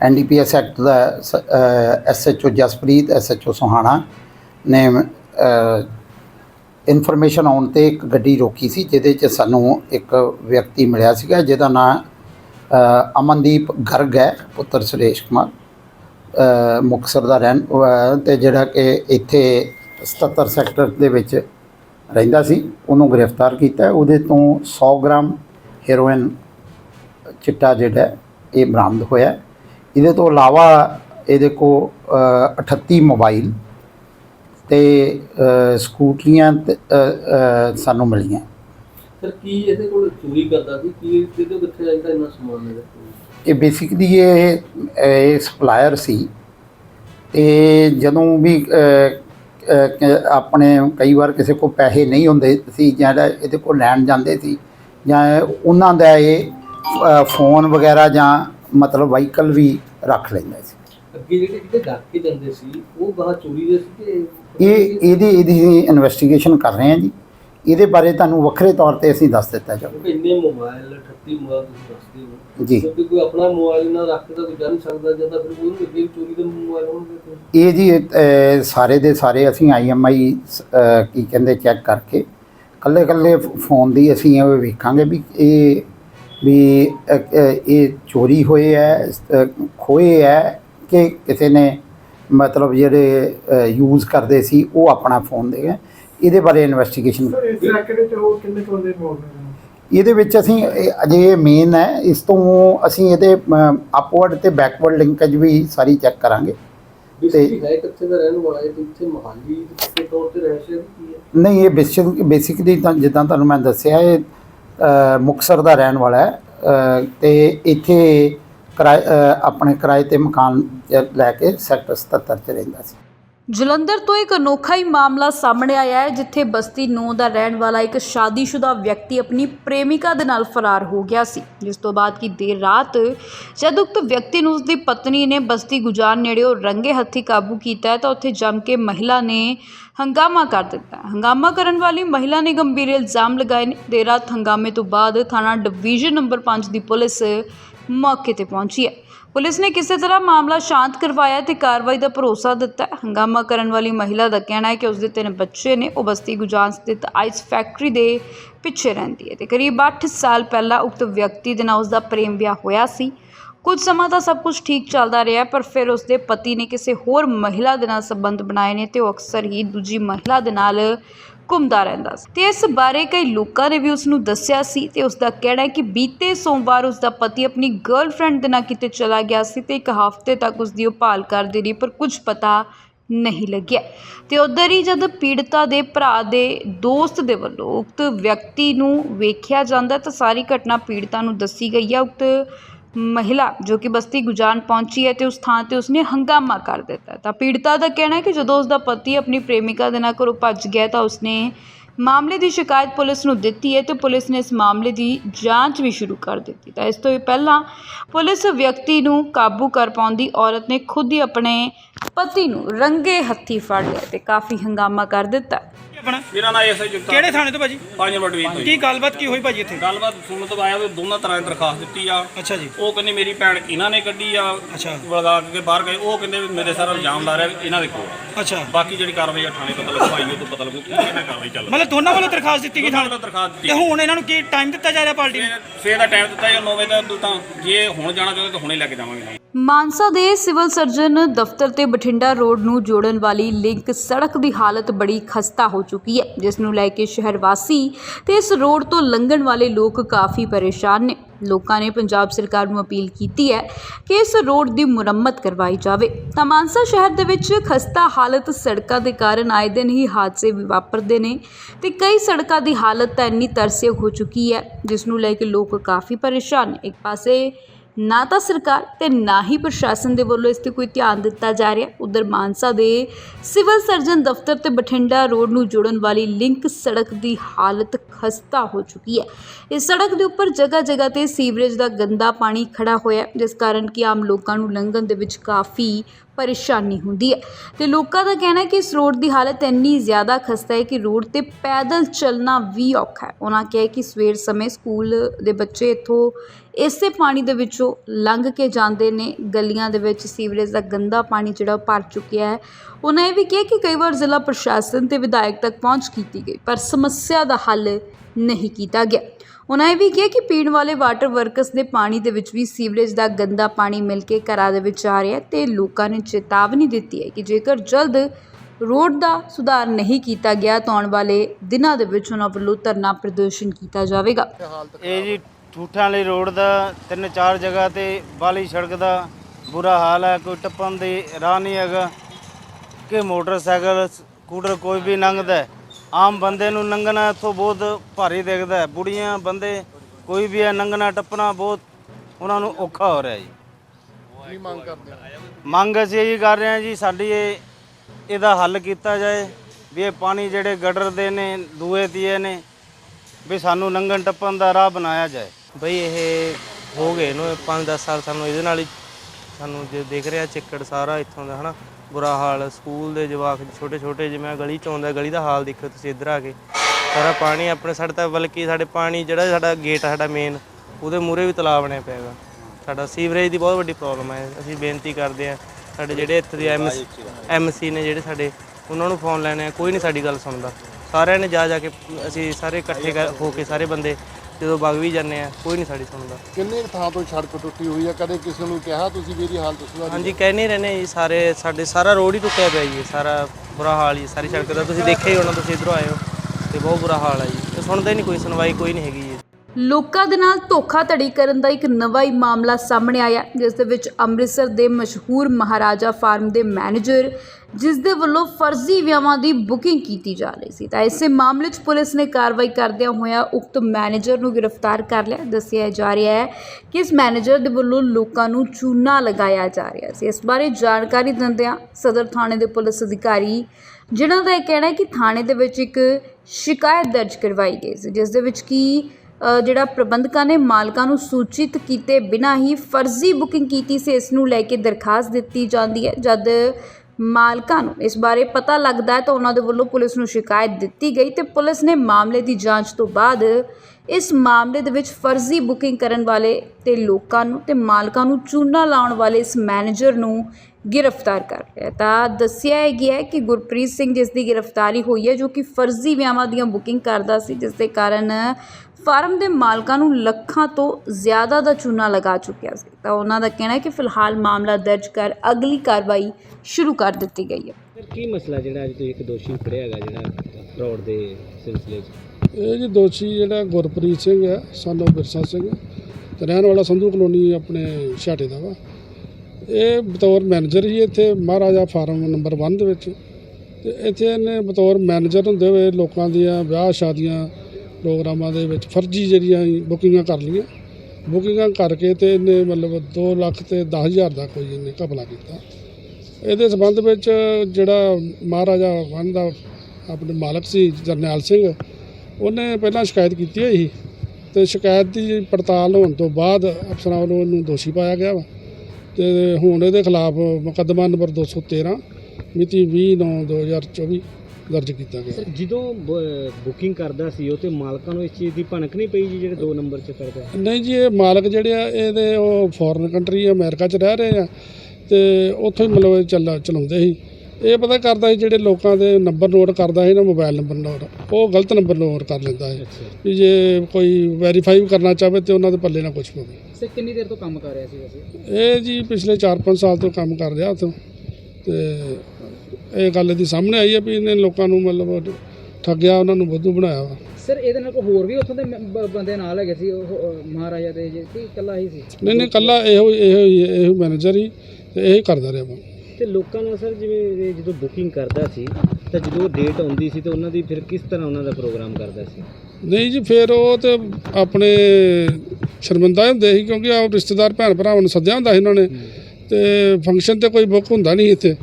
N D P S act ਦਾ S H O Jaspreet S H O Sohana ਨੇ ਇਨਫੋਰਮੇਸ਼ਨ ਆਉਣ ਤੇ ਇੱਕ ਗੱਡੀ ਰੋਕੀ ਸੀ ਜਿਹਦੇ 'ਚ ਸਾਨੂੰ ਇੱਕ ਵਿਅਕਤੀ ਮਿਲਿਆ ਸੀਗਾ ਜਿਹਦਾ ਨਾਮ ਅਮਨਦੀਪ ਗਰਗ ਹੈ ਪੁੱਤਰ ਸੁਰੇਸ਼ ਕੁਮਾਰ ਅ, ਮੁਕਤਸਰ ਦਾ ਰਹਿਣ ਅ, ਤੇ ਜਿਹੜਾ ਕਿ ਇੱਥੇ 77 ਸੈਕਟਰ ਦੇ ਵਿੱਚ ਰਹਿੰਦਾ ਸੀ ਉਹਨੂੰ ਗ੍ਰਿਫਤਾਰ ਕੀਤਾ ਉਹਦੇ ਤੋਂ 100 ਗ੍ਰਾਮ ਹੈਰੋਇਨ ਚਿੱਟਾ ਜਿਹੜਾ ਇਹ ਬਰਾਮਦ ਹੋਇਆ ਇਹਦੇ ਤੋਂ ਇਲਾਵਾ ਇਹਦੇ ਕੋ ਅ, 38 ਮੋਬਾਈਲ ਤੇ ਸਕੂਟਰੀਆਂ ਸਾਨੂੰ ਮਿਲੀਆਂ। ਫਿਰ ਕੀ ਇਹਦੇ ਕੋਲ ਚੋਰੀ ਕਰਦਾ ਸੀ? ਕੀ ਕਿਤੇ ਕਿੱਥੇ ਜਾਂਦਾ ਇੰਨਾ ਸਮਾਨ ਇਹਦੇ ਕੋਲ? ਇਹ ਬੇਸਿਕਲੀ ਇਹ ਇਹ ਸਪਲਾਇਰ ਸੀ। ਤੇ ਜਦੋਂ ਵੀ ਆਪਣੇ ਕਈ ਵਾਰ ਕਿਸੇ ਕੋਲ ਪੈਸੇ ਨਹੀਂ ਹੁੰਦੇ ਸੀ ਜਿਹੜਾ ਇਹਦੇ ਕੋਲ ਲੈਣ ਜਾਂਦੇ ਸੀ ਜਾਂ ਉਹਨਾਂ ਦਾ ਇਹ ਫੋਨ ਵਗੈਰਾ ਜਾਂ ਮਤਲਬ ਵਾਹੀਕਲ ਵੀ ਰੱਖ ਲੈਂਦਾ ਸੀ। ਅੱਗੇ ਜਿਹੜੇ ਜਿਹੜੇ ਡੱਕ ਜਾਂਦੇ ਸੀ ਉਹ ਬਾਹਰ ਚੋਰੀ ਦੇ ਸੀ ਕਿ ਇਹ ਇਹਦੀ ਇਹਦੀ ਇਨਵੈਸਟੀਗੇਸ਼ਨ ਕਰ ਰਹੇ ਹਾਂ ਜੀ। ਇਹਦੇ ਬਾਰੇ ਤੁਹਾਨੂੰ ਵੱਖਰੇ ਤੌਰ ਤੇ ਅਸੀਂ ਦੱਸ ਦਿੱਤਾ ਜਾਊਗਾ ਇੰਨੇ ਮੋਬਾਈਲ 38 ਮੋਬਾਈਲ ਤੁਸੀਂ ਦੱਸਦੇ ਹੋ। ਜੀ। ਕਿਉਂਕਿ ਕੋਈ ਆਪਣਾ ਮੋਬਾਈਲ ਨਾ ਰੱਖ ਕੇ ਤਾਂ ਕੋਈ ਜਾ ਨਹੀਂ ਸਕਦਾ ਜਾਂ ਤਾਂ ਫਿਰ ਉਹਨੂੰ ਵੀ ਚੋਰੀ ਦੇ ਮੋਬਾਈਲ ਹੋਣਗੇ ਇਹ ਜੀ ਸਾਰੇ ਦੇ ਸਾਰੇ ਅਸੀਂ ਆਈਐਮਆਈ ਕੀ ਕਹਿੰਦੇ ਚੈੱਕ ਕਰਕੇ ਕੱਲੇ ਕੱਲੇ ਫੋਨ ਦੀ ਅਸੀਂ ਇਹ ਵੇਖਾਂਗੇ ਵੀ ਇਹ ਵੀ ਇਹ ਚੋਰੀ ਹੋਏ ਹੈ ਖੋਏ ਹੈ ਕਿ ਕਿਸੇ ਨੇ ਮਤਲਬ ਜਿਹੜੇ ਯੂਜ਼ ਕਰਦੇ ਸੀ ਉਹ ਆਪਣਾ ਫੋਨ ਦੇ ਗਏ ਇਹਦੇ ਬਾਰੇ ਇਨਵੈਸਟੀਗੇਸ਼ਨ ਇਸ ਇਲਾਕੇ ਵਿੱਚ ਹੋਰ ਕਿੰਨੇ ਕੁ ਬੰਦੇ ਇਨਵੋਲਵ ਨੇ? ਇਹਦੇ ਵਿੱਚ ਅਸੀਂ ਇਹ ਅਜੇ ਮੇਨ ਹੈ। ਇਸ ਤੋਂ ਅਸੀਂ ਇਹਦੇ ਅਪਵਰਡ ਤੇ ਬੈਕਵਰਡ ਲਿੰਕੇਜ ਵੀ ਸਾਰੀ ਚੈੱਕ ਕਰਾਂਗੇ। ਬੇਸਿਕਲੀ ਹੈ ਕਿੱਥੇ ਦਾ ਰਹਿਣ ਵਾਲਾ ਹੈ? ਤੇ ਇੱਥੇ ਮੋਹਾਲੀ ਦੇ ਤੌਰ ਤੇ ਰਹਿ ਕੀ ਹੈ? ਨਹੀਂ ਇਹ ਬੇਸਿਕ ਬੇਸਿਕਲੀ ਤਾਂ ਜਿੱਦਾਂ ਤੁਹਾਨੂੰ ਮੈਂ ਦੱਸਿਆ ਇਹ ਅ, ਮੁਕਤਸਰ ਦਾ ਰਹਿਣ ਵਾਲਾ ਹੈ। ਅ, ਤੇ ਇੱਥੇ ਕਿਰਾਏ ਅ, ਆਪਣੇ ਕਿਰਾਏ ਤੇ ਮਕਾਨ 'ਚ ਲੈ ਕੇ ਸੈਕਟਰ 77 'ਚ ਰਹਿੰਦਾ ਸੀ। ਜਲੰਧਰ ਤੋਂ ਇੱਕ ਅਨੋਖਾ ਹੀ ਮਾਮਲਾ ਸਾਹਮਣੇ ਆਇਆ ਹੈ ਜਿੱਥੇ ਬਸਤੀ 9 ਦਾ ਰਹਿਣ ਵਾਲਾ ਇੱਕ ਸ਼ਾਦੀशुदा ਵਿਅਕਤੀ ਆਪਣੀ ਪ੍ਰੇਮਿਕਾ ਦੇ ਨਾਲ ਫਰਾਰ ਹੋ ਗਿਆ ਸੀ। ਜਿਸ ਤੋਂ ਬਾਅਦ ਕਿ ਦੇਰ ਰਾਤ ਜਦ ਉਕਤ ਵਿਅਕਤੀ ਨੂੰ ਉਸਦੀ ਪਤਨੀ ਨੇ ਬਸਤੀ ਗੁਜਾਰ ਨੇੜੇ ਉਹ ਰੰਗੇ ਹੱਥੀ ਕਾਬੂ ਕੀਤਾ ਹੈ ਤਾਂ ਉੱਥੇ ਜੰਮ ਕੇ ਮਹਿਲਾ ਨੇ ਹੰਗਾਮਾ ਕਰ ਦਿੱਤਾ। ਹੰਗਾਮਾ ਕਰਨ ਵਾਲੀ ਮਹਿਲਾ ਨੇ ਗੰਭੀਰ ਇਲਜ਼ਾਮ ਲਗਾਏ ਨੇ। ਦੇਰ ਰਾਤ ਹੰਗਾਮੇ ਤੋਂ ਬਾਅਦ ਥਾਣਾ ਡਿਵੀਜ਼ਨ ਨੰਬਰ 5 ਦੀ ਪੁਲਿਸ ਮੌਕੇ ਤੇ ਪਹੁੰਚੀ ਹੈ ਪੁਲਿਸ ਨੇ ਕਿਸੇ ਤਰ੍ਹਾਂ ਮਾਮਲਾ ਸ਼ਾਂਤ ਕਰਵਾਇਆ ਤੇ ਕਾਰਵਾਈ ਦਾ ਭਰੋਸਾ ਦਿੱਤਾ ਹੈ। ਹੰਗਾਮਾ ਕਰਨ ਵਾਲੀ ਮਹਿਲਾ ਦਾ ਕਹਿਣਾ ਹੈ ਕਿ ਉਸਦੇ ਤਿੰਨ ਬੱਚੇ ਨੇ ਉਹ ਬਸਤੀ ਗੁਜਾਨ ਸਥਿਤ ਆਈਸ ਫੈਕਟਰੀ ਦੇ ਪਿੱਛੇ ਰਹਿੰਦੀ ਹੈ ਤੇ ਕਰੀਬ 8 ਸਾਲ ਪਹਿਲਾਂ ਉਕਤ ਵਿਅਕਤੀ ਦੇ ਨਾਲ ਉਸਦਾ ਪ੍ਰੇਮ ਵਿਆਹ ਹੋਇਆ ਸੀ ਕੁਝ ਸਮਾਂ ਤਾਂ ਸਭ ਕੁਝ ਠੀਕ ਚੱਲਦਾ ਰਿਹਾ, ਪਰ ਫਿਰ ਉਸਦੇ ਪਤੀ ਨੇ ਕਿਸੇ ਹੋਰ ਮਹਿਲਾ ਦੇ ਨਾਲ ਸੰਬੰਧ ਬਣਾਏ ਨੇ ਤੇ ਉਹ ਅਕਸਰ ਹੀ ਦੂਜੀ ਮਹਿਲਾ ਦੇ ਨਾਲ ਘੁੰਮਦਾ ਰਹਿੰਦਾ ਸੀ। ਤੇ ਇਸ ਬਾਰੇ ਕਈ ਲੋਕਾਂ ਨੇ ਵੀ ਉਸ ਨੂੰ ਦੱਸਿਆ ਸੀ ਤੇ ਉਸ ਦਾ ਕਹਿਣਾ ਹੈ ਕਿ ਬੀਤੇ ਸੋਮਵਾਰ ਉਸ ਦਾ ਪਤੀ ਆਪਣੀ ਗਰਲਫ੍ਰੈਂਡ ਦੇ ਨਾਲ ਕਿਤੇ ਚਲਾ ਗਿਆ ਸੀ ਤੇ ਇੱਕ ਹਫ਼ਤੇ ਤੱਕ ਉਸ ਦੀ ਉਹ ਭਾਲ ਕਰਦੀ ਰਹੀ, ਪਰ ਕੁਝ ਪਤਾ ਨਹੀਂ ਲੱਗਿਆ। ਤੇ ਉਧਰ ਹੀ ਜਦ ਪੀੜਤਾ ਦੇ ਭਰਾ ਦੇ ਦੋਸਤ ਦੇ ਵੱਲੋਂ ਉਕਤ ਵਿਅਕਤੀ ਨੂੰ ਵੇਖਿਆ ਜਾਂਦਾ ਤਾਂ ਸਾਰੀ ਘਟਨਾ ਪੀੜਤਾ ਨੂੰ ਦੱਸੀ ਗਈ ਹੈ। ਉਕਤ ਮਹਿਲਾ ਜੋ ਕਿ ਬਸਤੀ ਗੁਜਾਨ ਪਹੁੰਚੀ ਹੈ ਤੇ ਉਸ ਥਾਂ ਤੇ ਉਸਨੇ ਹੰਗਾਮਾ ਕਰ ਦਿੱਤਾ। ਤਾਂ ਪੀੜਤਾ ਦਾ ਕਹਿਣਾ ਹੈ ਕਿ ਜਦੋਂ ਉਸਦਾ ਪਤੀ ਆਪਣੀ ਪ੍ਰੇਮਿਕਾ ਦੇ ਨਾਲ ਘਰੋਂ ਭੱਜ ਗਿਆ ਤਾਂ ਉਸਨੇ ਮਾਮਲੇ ਦੀ ਸ਼ਿਕਾਇਤ ਪੁਲਿਸ ਨੂੰ ਦਿੱਤੀ ਹੈ ਤੇ ਪੁਲਿਸ ਨੇ ਇਸ ਮਾਮਲੇ ਦੀ ਜਾਂਚ ਵੀ ਸ਼ੁਰੂ ਕਰ ਦਿੱਤੀ। ਤਾਂ ਇਸ ਤੋਂ ਪਹਿਲਾਂ ਪੁਲਿਸ ਵਿਅਕਤੀ ਨੂੰ ਕਾਬੂ ਕਰ ਪਾਉਂਦੀ ਔਰਤ ਨੇ ਖੁਦ ਹੀ ਆਪਣੇ ਪਤੀ ਨੂੰ ਰੰਗੇ ਹੱਥੀ ਫੜ ਲਿਆ ਤੇ ਕਾਫੀ ਹੰਗਾਮਾ ਕਰ ਦਿੱਤਾ। ਆਪਣਾ? ਮੇਰਾ ਨਾਮ ਐਸਆਈ ਜਗਤਾਰ। ਕਿਹੜੇ ਥਾਣੇ ਤੋਂ ਭਾਜੀ? ਪੰਜ ਮਿੰਟ ਵੀ ਤੋਂ ਕੀ ਗੱਲਬਾਤ ਕੀ ਹੋਈ ਭਾਜੀ ਇੱਥੇ? ਗੱਲਬਾਤ ਸੁਣਨ ਤੋਂ ਆਇਆ ਵੀ ਦੋਨਾਂ ਤਰ੍ਹਾਂ ਦੀ ਦਰਖਾਸਤ ਦਿੱਤੀ ਆ। ਅੱਛਾ ਜੀ। ਉਹ ਕਹਿੰਦੇ ਮੇਰੀ ਭੈਣ ਇਹਨਾਂ ਨੇ ਕੱਢੀ ਆ। ਅੱਛਾ। ਵਲਗਾ ਕੇ ਬਾਹਰ ਗਏ। ਉਹ ਕਹਿੰਦੇ ਵੀ ਮੇਰੇ ਸਾਰਾ ਇਲਜ਼ਾਮ ਲਾ ਰਿਹਾ ਵੀ ਇਹਨਾਂ ਦੇ ਕੋਲ। ਆ। ਅੱਛਾ। ਬਾਕੀ ਜਿਹੜੀ ਕਾਰਵਾਈ ਆ ਥਾਣੇ ਪਤਾ ਲੱਗੂ ਆਈ ਉਹ ਤੋਂ ਪਤਾ ਲੱਗੂ ਕੀ ਇਹਨਾਂ ਕਾਰਵਾਈ ਚੱਲ ਰਹੀ ਮਤਲਬ ਦੋਨਾਂ ਵੱਲੋਂ ਦਰਖਾਸਤ ਦਿੱਤੀ ਗਈ ਦੋਨਾਂ ਥਾਣੇ? ਦਰਖਾਸਤ ਦਿੱਤੀ ਤੇ ਹੁਣ ਇਹਨਾਂ ਨੂੰ ਕੀ ਟਾਈਮ ਦਿੱਤਾ ਜਾ ਰਿਹਾ ਪਾਰਟੀ ਨੂੰ? ਫਿਰ ਦਾ ਟਾਈਮ ਦਿੱਤਾ ਜਾਂ 9 ਵਜੇ ਦਾ ਤਾਂ ਜੇ ਹੁਣ ਜਾਣਾ ਚਾਹੁੰਦੇ ਤਾਂ ਹੁਣੇ ਲੈ ਕੇ ਜਾਵਾਂਗੇ। ਮਾਨਸਾ ਦੇ ਸਿਵਲ ਸਰਜਨ ਦਫ਼ਤਰ ਤੇ ਬਠਿੰਡਾ ਰੋਡ ਨੂੰ ਜੋੜਨ ਵਾਲੀ ਲਿੰਕ ਸੜਕ ਦੀ ਹਾਲਤ ਬੜੀ ਖਸਤਾ ਹੋ ਚੁੱਕੀ ਹੈ, ਜਿਸ ਨੂੰ ਲੈ ਕੇ ਸ਼ਹਿਰ ਵਾਸੀ ਤੇ ਇਸ ਰੋਡ ਤੋਂ ਲੰਘਣ ਵਾਲੇ ਲੋਕ ਕਾਫੀ ਪਰੇਸ਼ਾਨ ਨੇ। ਲੋਕਾਂ ਨੇ ਪੰਜਾਬ ਸਰਕਾਰ ਨੂੰ ਅਪੀਲ ਕੀਤੀ ਹੈ ਕਿ ਇਸ ਰੋਡ ਦੀ ਮੁਰੰਮਤ ਕਰਵਾਈ ਜਾਵੇ। ਤਾਂ ਮਾਨਸਾ ਸ਼ਹਿਰ ਦੇ ਵਿੱਚ ਖਸਤਾ ਹਾਲਤ ਸੜਕਾਂ ਦੇ ਕਾਰਨ ਆਏ ਦਿਨ ਹੀ ਹਾਦਸੇ ਵੀ ਵਾਪਰਦੇ ਨੇ ਤੇ ਕਈ ਸੜਕਾਂ ਦੀ ਹਾਲਤ ਤਾਂ ਇੰਨੀ ਤਰਸਯੋਗ ਹੋ ਚੁੱਕੀ ਹੈ, ਜਿਸ ਨੂੰ ਲੈ ਕੇ ਲੋਕ ਕਾਫੀ ਪਰੇਸ਼ਾਨ ਨੇ। ਇੱਕ ਪਾਸੇ ਨਾ ਤਾਂ ਸਰਕਾਰ ਤੇ ਨਾ ਹੀ ਪ੍ਰਸ਼ਾਸਨ ਦੇ ਵੱਲੋਂ ਇਸ ਤੇ ਕੋਈ ਧਿਆਨ ਦਿੱਤਾ ਜਾ ਰਿਹਾ। ਉਧਰ ਮਾਨਸਾ ਦੇ ਸਿਵਲ ਸਰਜਨ ਦਫ਼ਤਰ ਤੇ ਬਠਿੰਡਾ ਰੋਡ ਨੂੰ ਜੋੜਨ ਵਾਲੀ ਲਿੰਕ ਸੜਕ ਦੀ ਹਾਲਤ ਖਸਤਾ ਹੋ ਚੁੱਕੀ ਹੈ। ਇਸ ਸੜਕ ਦੇ ਉੱਪਰ ਜਗ੍ਹਾ ਜਗ੍ਹਾ ਤੇ ਸੀਵਰੇਜ ਦਾ ਗੰਦਾ ਪਾਣੀ ਖੜਾ ਹੋਇਆ ਜਿਸ ਕਾਰਨ ਕਿ ਆਮ ਲੋਕਾਂ ਨੂੰ ਲੰਘਣ ਦੇ ਵਿੱਚ ਕਾਫੀ ਪਰੇਸ਼ਾਨੀ ਹੁੰਦੀ ਹੈ। ਤੇ ਲੋਕਾਂ ਦਾ ਕਹਿਣਾ ਹੈ ਕਿ ਇਸ ਰੋਡ ਦੀ ਹਾਲਤ ਇੰਨੀ ਜ਼ਿਆਦਾ ਖਸਤਾ ਹੈ ਕਿ ਰੋਡ ਤੇ ਪੈਦਲ ਚੱਲਣਾ ਵੀ ਔਖਾ ਹੈ। ਉਹਨਾਂ ਕਿਹਾ ਕਿ ਸਵੇਰ ਸਮੇਂ ਸਕੂਲ ਦੇ ਬੱਚੇ ਇੱਥੋਂ ਇਸੇ ਪਾਣੀ ਦੇ ਵਿੱਚੋਂ ਲੰਘ ਕੇ ਜਾਂਦੇ ਨੇ। ਗਲੀਆਂ ਦੇ ਵਿੱਚ ਸੀਵਰੇਜ ਦਾ ਗੰਦਾ ਪਾਣੀ ਜਿਹੜਾ ਉਹ ਭਰ ਚੁੱਕਿਆ ਹੈ। ਉਹਨਾਂ ਇਹ ਵੀ ਕਿਹਾ ਕਿ ਕਈ ਵਾਰ ਜ਼ਿਲ੍ਹਾ ਪ੍ਰਸ਼ਾਸਨ ਤੇ ਵਿਧਾਇਕ ਤੱਕ ਪਹੁੰਚ ਕੀਤੀ ਗਈ, ਪਰ ਸਮੱਸਿਆ ਦਾ ਹੱਲ ਨਹੀਂ ਕੀਤਾ ਗਿਆ। ਉਹਨਾਂ ਇਹ ਵੀ ਕਿਹਾ ਕਿ ਪੀਣ ਵਾਲੇ ਵਾਟਰ ਵਰਕਸ ਦੇ ਪਾਣੀ ਦੇ ਵਿੱਚ ਵੀ ਸੀਵਰੇਜ ਦਾ ਗੰਦਾ ਪਾਣੀ ਮਿਲ ਕੇ ਘਰਾਂ ਦੇ ਵਿੱਚ ਆ ਰਿਹਾ ਹੈ ਤੇ ਲੋਕਾਂ ਨੇ ਚੇਤਾਵਨੀ ਦਿੱਤੀ ਹੈ ਕਿ ਜੇਕਰ ਜਲਦ ਰੋਡ ਦਾ ਸੁਧਾਰ ਨਹੀਂ ਕੀਤਾ ਗਿਆ ਤਾਂ ਆਉਣ ਵਾਲੇ ਦਿਨਾਂ ਦੇ ਵਿੱਚ ਉਹਨਾਂ ਵੱਲੋਂ ਧਰਨਾ ਪ੍ਰਦਰਸ਼ਨ ਕੀਤਾ ਜਾਵੇਗਾ। ਇਹ ਜੀ ਠੂਠਾਂ ਵਾਲੀ ਰੋਡ ਦਾ ਤਿੰਨ ਚਾਰ ਜਗ੍ਹਾ ਤੇ ਬਾਲੀ ਸੜਕ ਦਾ ਬੁਰਾ ਹਾਲ ਹੈ, ਕੋਈ ਟੱਪਣ ਦੀ ਰਾਹ ਨਹੀਂ ਹੈਗਾ ਕਿ ਮੋਟਰਸਾਈਕਲ, ਸਕੂਟਰ ਕੋਈ ਵੀ ਲੰਘਦਾ ਆਮ ਬੰਦੇ ਨੂੰ ਲੰਘਣਾ ਇੱਥੋਂ ਬਹੁਤ ਭਾਰੀ ਦਿਖਦਾ ਹੈ। ਬੁੜੀਆਂ ਬੰਦੇ ਕੋਈ ਵੀ ਹੈ ਲੰਘਣਾ ਟੱਪਣਾ ਬਹੁਤ ਉਹਨਾਂ ਨੂੰ ਔਖਾ ਹੋ ਰਿਹਾ ਜੀ। ਕੀ ਮੰਗ ਕਰਦੇ ਮੰਗ ਅਸੀਂ ਇਹ ਕਰ ਰਹੇ ਹਾਂ ਜੀ ਸਾਡੀ ਇਹ ਇਹਦਾ ਹੱਲ ਕੀਤਾ ਜਾਏ ਵੀ ਇਹ ਪਾਣੀ ਜਿਹੜੇ ਗਟਰ ਦੇ ਨੇ ਦੂਏ ਤੀਏ ਨੇ ਵੀ ਸਾਨੂੰ ਲੰਘਣ ਟੱਪਣ ਦਾ ਰਾਹ ਬਣਾਇਆ ਜਾਏ। ਬਈ ਇਹ ਹੋ ਗਏ ਨੂੰ 5-10 ਸਾਲ ਸਾਨੂੰ ਇਹਦੇ ਨਾਲ ਹੀ ਸਾਨੂੰ ਜੇ ਦੇਖ ਰਿਹਾ ਚਿੱਕੜ ਸਾਰਾ ਇੱਥੋਂ ਦਾ ਹਨਾ? ਬੁਰਾ ਹਾਲ, ਸਕੂਲ ਦੇ ਜਵਾਕ ਛੋਟੇ ਛੋਟੇ ਜਿਵੇਂ ਗਲੀ ਚ ਆਉਂਦਾ, ਗਲੀ ਦਾ ਹਾਲ ਦੇਖੋ ਤੁਸੀਂ ਇੱਧਰ ਆ ਕੇ। ਸਾਰਾ ਪਾਣੀ ਆਪਣੇ ਸਾਡੇ ਤਾਂ ਬਲਕਿ ਸਾਡੇ ਪਾਣੀ, ਜਿਹੜਾ ਸਾਡਾ ਗੇਟ ਆ, ਸਾਡਾ ਮੇਨ ਉਹਦੇ ਮੂਹਰੇ ਵੀ ਤਲਾਬ ਬਣਿਆ ਪਿਆ ਹੈਗਾ। ਸਾਡਾ ਸੀਵਰੇਜ ਦੀ ਬਹੁਤ ਵੱਡੀ ਪ੍ਰੋਬਲਮ ਹੈ ਅਸੀਂ ਬੇਨਤੀ ਕਰਦੇ ਹਾਂ ਸਾਡੇ ਜਿਹੜੇ ਇੱਥੇ ਦੇ ਐਮਸੀ ਐਮਸੀ ਨੇ ਜਿਹੜੇ ਸਾਡੇ, ਉਹਨਾਂ ਨੂੰ ਫੋਨ ਲੈਣੇ ਆ, ਕੋਈ ਨਹੀਂ ਸਾਡੀ ਗੱਲ ਸੁਣਦਾ। ਸਾਰਿਆਂ ਨੇ ਜਾ ਜਾ ਕੇ, ਅਸੀਂ ਸਾਰੇ ਇਕੱਠੇ ਕਰ- ਹੋ ਕੇ, ਸਾਰੇ ਬੰਦੇ ਜਦੋਂ ਵਗ ਵੀ ਜਾਂਦੇ ਆ ਕੋਈ ਨਹੀਂ ਸਾਡੀ ਸੁਣਦਾ। ਕਿੰਨੇ ਕੁ ਥਾਂ ਤੋਂ ਸੜਕ ਟੁੱਟੀ ਹੋਈ ਹੈ ਕਦੇ ਕਿਸੇ ਨੂੰ ਕਿਹਾ ਤੁਸੀਂ ਵੀ ਇਹਦੀ ਹਾਲਤ ਸੁਧਾਰੀ ਹਾਂਜੀ ਕਹਿੰਦੇ ਰਹਿੰਦੇ ਜੀ ਸਾਰੇ ਸਾਡੇ ਸਾਰਾ ਰੋਡ ਹੀ ਟੁੱਟਿਆ ਪਿਆ ਜੀ ਸਾਰਾ ਬੁਰਾ ਹਾਲ ਜੀ ਸਾਰੀ ਸੜਕ ਦਾ। ਤੁਸੀਂ ਦੇਖਿਆ ਹੀ ਹੋਣਾ ਤੁਸੀਂ ਇਧਰੋਂ ਆਏ ਹੋ ਤੇ ਬਹੁਤ ਬੁਰਾ ਹਾਲ ਹੈ ਜੀ। ਤੇ ਸੁਣਦਾ ਹੀ ਨਹੀਂ ਕੋਈ ਸੁਣਵਾਈ ਕੋਈ ਨਹੀਂ ਹੈਗੀ ਜੀ। ਲੋਕਾਂ ਦੇ ਨਾਲ ਧੋਖਾਧੜੀ ਕਰਨ ਦਾ ਇੱਕ ਨਵਾਂ ਹੀ ਮਾਮਲਾ ਸਾਹਮਣੇ ਆਇਆ ਜਿਸ ਦੇ ਵਿੱਚ ਅੰਮ੍ਰਿਤਸਰ ਦੇ ਮਸ਼ਹੂਰ ਮਹਾਰਾਜਾ ਫਾਰਮ ਦੇ ਮੈਨੇਜਰ ਜਿਸ ਦੇ ਵੱਲੋਂ ਫਰਜ਼ੀ ਵਿਆਹਾਂ ਦੀ ਬੁਕਿੰਗ ਕੀਤੀ ਜਾ ਰਹੀ ਸੀ। ਤਾਂ ਇਸੇ ਮਾਮਲੇ 'ਚ ਪੁਲਿਸ ਨੇ ਕਾਰਵਾਈ ਕਰਦਿਆਂ ਹੋਇਆ ਉਕਤ ਮੈਨੇਜਰ ਨੂੰ ਗ੍ਰਿਫਤਾਰ ਕਰ ਲਿਆ। ਦੱਸਿਆ ਜਾ ਰਿਹਾ ਹੈ ਕਿ ਇਸ ਮੈਨੇਜਰ ਦੇ ਵੱਲੋਂ ਲੋਕਾਂ ਨੂੰ ਚੂਨਾ ਲਗਾਇਆ ਜਾ ਰਿਹਾ ਸੀ। ਇਸ ਬਾਰੇ ਜਾਣਕਾਰੀ ਦਿੰਦਿਆਂ ਸਦਰ ਥਾਣੇ ਦੇ ਪੁਲਿਸ ਅਧਿਕਾਰੀ, ਜਿਨ੍ਹਾਂ ਦਾ ਇਹ ਕਹਿਣਾ ਹੈ ਕਿ ਥਾਣੇ ਦੇ ਵਿੱਚ ਇੱਕ ਸ਼ਿਕਾਇਤ ਦਰਜ ਕਰਵਾਈ ਗਈ ਸੀ, ਜਿਸ ਦੇ ਵਿੱਚ ਕਿ ਜਿਹੜਾ ਪ੍ਰਬੰਧਕਾਂ ਨੇ ਮਾਲਕਾਂ ਨੂੰ ਸੂਚਿਤ ਕੀਤੇ ਬਿਨਾਂ ਹੀ ਫਰਜ਼ੀ ਬੁਕਿੰਗ ਕੀਤੀ ਸੀ। ਇਸ ਨੂੰ ਲੈ ਕੇ ਦਰਖਾਸਤ ਦਿੱਤੀ ਜਾਂਦੀ ਹੈ। ਜਦ ਮਾਲਕਾਂ ਨੂੰ। ਇਸ ਬਾਰੇ ਪਤਾ ਲੱਗਦਾ ਹੈ ਤਾਂ ਉਹਨਾਂ ਦੇ ਵੱਲੋਂ ਪੁਲਿਸ ਨੂੰ ਸ਼ਿਕਾਇਤ ਦਿੱਤੀ ਗਈ ਤੇ ਪੁਲਿਸ ਨੇ ਮਾਮਲੇ ਦੀ ਜਾਂਚ ਤੋਂ ਬਾਅਦ ਇਸ ਮਾਮਲੇ ਦੇ ਵਿੱਚ ਫਰਜ਼ੀ ਬੁਕਿੰਗ ਕਰਨ ਵਾਲੇ ਤੇ ਲੋਕਾਂ ਨੂੰ ਤੇ ਮਾਲਕਾਂ ਨੂੰ ਚੂਨਾ ਲਾਉਣ ਵਾਲੇ ਇਸ ਮੈਨੇਜਰ ਨੂੰ ਗ੍ਰਿਫਤਾਰ ਕਰ ਲਿਆ ਤਾਂ ਦੱਸਿਆ ਗਿਆ ਹੈ ਕਿ ਗੁਰਪ੍ਰੀਤ ਸਿੰਘ ਜਿਸ ਦੀ ਗ੍ਰਿਫਤਾਰੀ ਹੋਈ ਹੈ ਜੋ ਕਿ ਫਰਜ਼ੀ ਵਿਆਹਾਂ ਦੀਆਂ ਬੁਕਿੰਗ ਕਰਦਾ ਸੀ, ਜਿਸ ਦੇ ਕਾਰਨ ਫਾਰਮ ਦੇ ਮਾਲਕਾਂ ਨੂੰ ਲੱਖਾਂ ਤੋਂ ਜ਼ਿਆਦਾ ਦਾ ਚੂਨਾ ਲਗਾ ਚੁੱਕਿਆ ਸੀ। ਤਾਂ ਉਹਨਾਂ ਦਾ ਕਹਿਣਾ ਹੈ ਕਿ ਫਿਲਹਾਲ ਮਾਮਲਾ ਦਰਜ ਕਰ ਅਗਲੀ ਕਾਰਵਾਈ ਸ਼ੁਰੂ ਕਰ ਦਿੱਤੀ ਗਈ ਹੈ। ਸਰ ਕੀ ਮਸਲਾ ਜਿਹੜਾ ਅੱਜ ਤੁਸੀਂ ਇੱਕ ਦੋਸ਼ੀ ਫੜਿਆ ਹੈਗਾ ਜਿਹੜਾ ਫਰਾਡ ਦੇ ਸਿਲਸਿਲੇ 'ਚ ਇਹ ਜੀ ਦੋਸ਼ੀ ਜਿਹੜਾ ਗੁਰਪ੍ਰੀਤ ਸਿੰਘ ਹੈ ਸਾਨੂੰ ਬਿਰਸਾ ਸਿੰਘ। ਤੇ ਰਹਿਣ ਵਾਲਾ ਸੰਧੂ ਕਲੋਨੀ ਆਪਣੇ ਛਾਟੇ ਦਾ ਵਾ। ਇਹ ਬਤੌਰ ਮੈਨੇਜਰ ਹੀ ਇੱਥੇ ਮਹਾਰਾਜਾ ਫਾਰਮ ਨੰਬਰ 1 ਦੇ ਵਿੱਚ। ਤੇ ਇੱਥੇ ਇਹਨੇ ਬਤੌਰ ਮੈਨੇਜਰ ਹੁੰਦੇ ਹੋਏ ਲੋਕਾਂ ਦੀਆਂ ਵਿਆਹ ਸ਼ਾਦੀਆਂ ਪ੍ਰੋਗਰਾਮਾਂ ਦੇ ਵਿੱਚ ਫਰਜ਼ੀ ਜਿਹੜੀਆਂ ਬੁਕਿੰਗਾਂ ਕਰ ਲਈਆਂ। ਬੁਕਿੰਗਾਂ ਕਰਕੇ ਤੇ ਇਹਨੇ ਮਤਲਬ 2 ਲੱਖ ਤੇ 10000 ਦਾ ਕੋਈ ਇਹਨੇ ਘਪਲਾ ਕੀਤਾ। ਇਹਦੇ ਸਬੰਧ ਵਿੱਚ ਜਿਹੜਾ ਮਹਾਰਾਜਾ ਵਨ ਦਾ ਆਪਣੇ ਮਾਲਕ ਸੀ, ਜਰਨੈਲ ਸਿੰਘ, ਉਹਨੇ ਪਹਿਲਾਂ ਸ਼ਿਕਾਇਤ ਕੀਤੀ ਹੋਈ ਸੀ ਤੇ ਸ਼ਿਕਾਇਤ ਦੀ ਪੜਤਾਲ ਹੋਣ ਤੋਂ ਬਾਅਦ ਅਫਸਰਾਂ ਵੱਲੋਂ ਉਹਨੂੰ ਦੋਸ਼ੀ ਪਾਇਆ ਗਿਆ ਵਾ। ਤੇ ਹੁਣ ਇਹਦੇ ਖਿਲਾਫ ਮੁਕੱਦਮਾ ਨੰਬਰ 213 ਮਿਤੀ 20/9/2024 ਦਰਜ ਕੀਤਾ ਗਿਆ। ਜਦੋਂ ਬੁਕਿੰਗ ਕਰਦਾ ਸੀ ਉਹ ਤੇ ਮਾਲਕਾਂ ਨੂੰ ਇਸ ਚੀਜ਼ ਦੀ ਭਣਕ ਨਹੀਂ ਪਈ ਜੀ ਜਿਹੜੇ 2 ਨੰਬਰ 'ਚ ਕਰਦਾ ਨਹੀਂ ਜੀ ਇਹ ਮਾਲਕ ਜਿਹੜੇ ਆ ਇਹਦੇ ਉਹ ਫੋਰਨ ਕੰਟਰੀ ਅਮਰੀਕਾ 'ਚ ਰਹਿ ਰਹੇ ਆ ਤੇ ਉੱਥੋਂ ਹੀ ਮਤਲਬ ਚੱਲ ਚਲਾਉਂਦੇ ਸੀ। ਇਹ ਪਤਾ ਕਰਦਾ ਸੀ ਜਿਹੜੇ ਲੋਕਾਂ ਦੇ ਨੰਬਰ ਨੋਟ ਕਰਦਾ ਸੀ ਨਾ ਮੋਬਾਈਲ ਨੰਬਰ ਨੋਟ ਉਹ ਗਲਤ ਨੰਬਰ ਨੋਟ ਕਰ ਲੈਂਦਾ ਹੈ ਵੀ ਜੇ ਕੋਈ ਵੈਰੀਫਾਈ ਕਰਨਾ ਚਾਹਵੇ ਤੇ ਉਹਨਾਂ ਦੇ ਪੱਲੇ ਨਾ ਕੁਝ ਪਵੇ। ਸਰ ਕਿੰਨੀ ਦੇਰ ਤੋਂ ਕੰਮ ਕਰ ਰਿਹਾ ਸੀ ਇਹ ਜੀ ਪਿਛਲੇ 4-5 ਸਾਲ ਤੋਂ ਕੰਮ ਕਰ ਰਿਹਾ ਉੱਥੋਂ ਤੇ ਇਹ ਗੱਲ ਦੀ ਸਾਹਮਣੇ ਆਈ ਹੈ ਵੀ ਇਹਨੇ ਲੋਕਾਂ ਨੂੰ ਮਤਲਬ ਠੱਗਿਆ ਉਹਨਾਂ ਨੂੰ ਬੁੱਧੂ ਬਣਾਇਆ ਵਾ। ਸਰ ਇਹਦੇ ਨਾਲ ਕੋਈ ਹੋਰ ਵੀ ਉੱਥੋਂ ਦੇ ਬੰਦੇ ਨਾਲ ਹੈਗੇ ਸੀ ਉਹ ਮਹਾਰਾਜਾ ਦੇ ਜੀ ਕਿ ਇਕੱਲਾ ਹੀ ਸੀ? ਨਹੀਂ ਨਹੀਂ ਕੱਲਾ ਇਹੋ ਇਹੋ ਹੀ ਇਹੋ ਮੈਨੇਜਰ ਹੀ ਤੇ ਇਹੀ ਕਰਦਾ ਰਿਹਾ ਵਾ। ਤੇ ਲੋਕਾਂ ਨਾਲ ਸਰ ਜਿਵੇਂ ਇਹ ਜਦੋਂ ਬੁਕਿੰਗ ਕਰਦਾ ਸੀ ਤਾਂ ਜਦੋਂ ਡੇਟ ਆਉਂਦੀ ਸੀ ਤੇ ਉਹਨਾਂ ਦੀ ਫਿਰ ਕਿਸ ਤਰ੍ਹਾਂ ਉਹਨਾਂ ਦਾ ਪ੍ਰੋਗਰਾਮ ਕਰਦਾ ਸੀ? ਨਹੀਂ ਜੀ ਫਿਰ ਉਹ ਤੇ ਆਪਣੇ ਸ਼ਰਮਿੰਦਾ ਹੁੰਦੇ ਸੀ ਕਿਉਂਕਿ ਆ ਰਿਸ਼ਤੇਦਾਰ ਭੈਣ ਭਰਾਵਾਂ ਨੂੰ ਸੱਦਿਆ ਹੁੰਦਾ ਸੀ ਉਹਨਾਂ ਨੇ ਤੇ ਫੰਕਸ਼ਨ ਤੇ ਕੋਈ ਬੁੱਕ ਹੁੰਦਾ ਨਹੀਂ ਇੱਥੇ।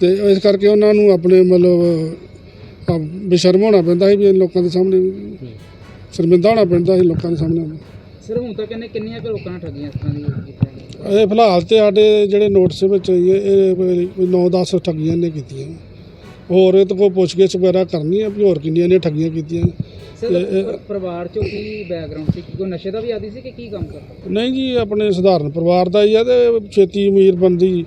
ਤੇ ਇਸ ਕਰਕੇ ਉਹਨਾਂ ਨੂੰ ਆਪਣੇ ਮਤਲਬ ਆ ਬੇਸ਼ਰਮ ਹੋਣਾ ਪੈਂਦਾ ਸੀ ਵੀ ਲੋਕਾਂ ਦੇ ਸਾਹਮਣੇ ਸ਼ਰਮਿੰਦਾ ਹੋਣਾ ਪੈਂਦਾ ਸੀ ਲੋਕਾਂ ਦੇ ਸਾਹਮਣੇ। ਸਰ ਹੁਣ ਤੱਕ ਇਹਨੇ ਕਿੰਨੀਆਂ ਕੁ ਲੋਕਾਂ ਠੱਗੀਆਂ ਇਸ ਤਰ੍ਹਾਂ ਦੀਆਂ ਇਹ ਫਿਲਹਾਲ ਤੇ ਸਾਡੇ ਜਿਹੜੇ ਨੋਟਿਸ ਵਿੱਚ ਆਈ ਹੈ, ਇਹ ਕੋਈ 9-10 ਠੱਗੀਆਂ ਨੇ ਕੀਤੀਆਂ ਹੋਰ ਇਹ ਤੋਂ ਕੋਈ ਪੁੱਛਗਿੱਛ ਵਗੈਰਾ ਕਰਨੀ ਹੈ ਵੀ ਹੋਰ ਕਿੰਨੀਆਂ ਨੇ ਠੱਗੀਆਂ ਕੀਤੀਆਂ ਸਰ ਪਰਿਵਾਰ ਚੋਂ ਕੀ ਬੈਕਗ੍ਰਾਉਂਡ ਸੀ? ਕੋਈ ਨਸ਼ੇ ਦਾ ਵੀ ਆਦੀ ਸੀ ਕਿ ਕੀ ਕੰਮ ਕਰਦਾ? ਨਹੀਂ ਜੀ ਆਪਣੇ ਸਧਾਰਨ ਪਰਿਵਾਰ ਦਾ ਹੀ ਆ ਤੇ ਛੇਤੀ ਅਮੀਰ ਬਣਦੀ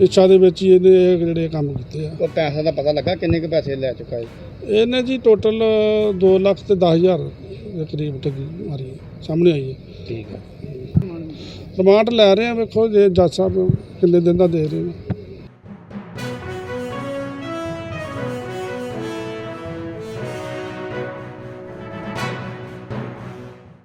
ਇੱਛਾ ਦੇ ਵਿੱਚ ਹੀ ਇਹਨੇ ਇਹ ਜਿਹੜੇ ਕੰਮ ਕੀਤੇ ਆ। ਉਹ ਪੈਸੇ ਦਾ ਪਤਾ ਲੱਗਾ ਕਿੰਨੇ ਕੁ ਪੈਸੇ ਲੈ ਚੁੱਕਾ ਹੈ ਇਹਨੇ ਜੀ ਟੋਟਲ 2 ਲੱਖ ਤੇ 10000 ਦੇ ਕਰੀਬ ਠੱਗੀ ਮਾਰੀ ਸਾਹਮਣੇ ਆਈ ਹੈ। ਠੀਕ ਹੈ। ਰਿਮਾਂਡ ਲੈ ਰਹੇ ਆ ਵੇਖੋ ਜੇ ਜੱਜ ਸਾਹਿਬ ਕਿੰਨੇ ਦਿਨ ਦਾ ਦੇ ਰਹੇ ਨੇ।